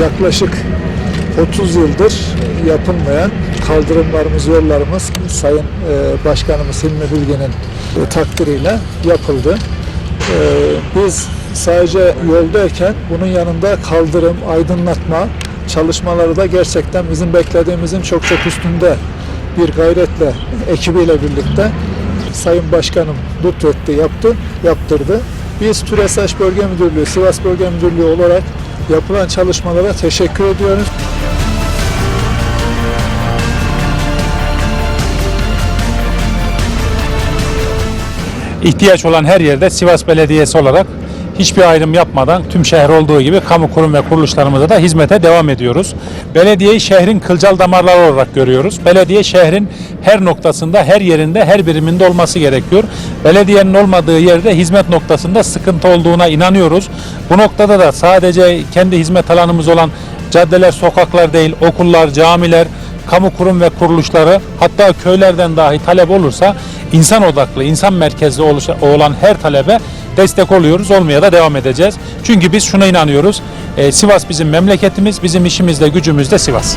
yaklaşık 30 yıldır yapılmayan kaldırımlarımız, yollarımız Sayın e, Başkanımız Hilmi Bilge'nin e, takdiriyle yapıldı. E, Biz sadece yoldayken bunun yanında kaldırım, aydınlatma çalışmaları da gerçekten bizim beklediğimizin çok çok üstünde bir gayretle ekibiyle birlikte Sayın Başkanım lütfetti, yaptı, yaptırdı. Biz TÜRESAŞ Bölge Müdürlüğü, Sivas Bölge Müdürlüğü olarak yapılan çalışmalara teşekkür ediyoruz. ihtiyaç olan her yerde Sivas Belediyesi olarak hiçbir ayrım yapmadan tüm şehir olduğu gibi kamu kurum ve kuruluşlarımıza da hizmete devam ediyoruz. Belediyeyi şehrin kılcal damarları olarak görüyoruz. Belediye şehrin her noktasında, her yerinde, her biriminde olması gerekiyor. Belediyenin olmadığı yerde hizmet noktasında sıkıntı olduğuna inanıyoruz. Bu noktada da sadece kendi hizmet alanımız olan caddeler, sokaklar değil, okullar, camiler, kamu kurum ve kuruluşları hatta köylerden dahi talep olursa insan odaklı, insan merkezli olan her talebe destek oluyoruz. Olmaya da devam edeceğiz. Çünkü biz şuna inanıyoruz. e, Sivas bizim memleketimiz, bizim işimiz de gücümüz de Sivas.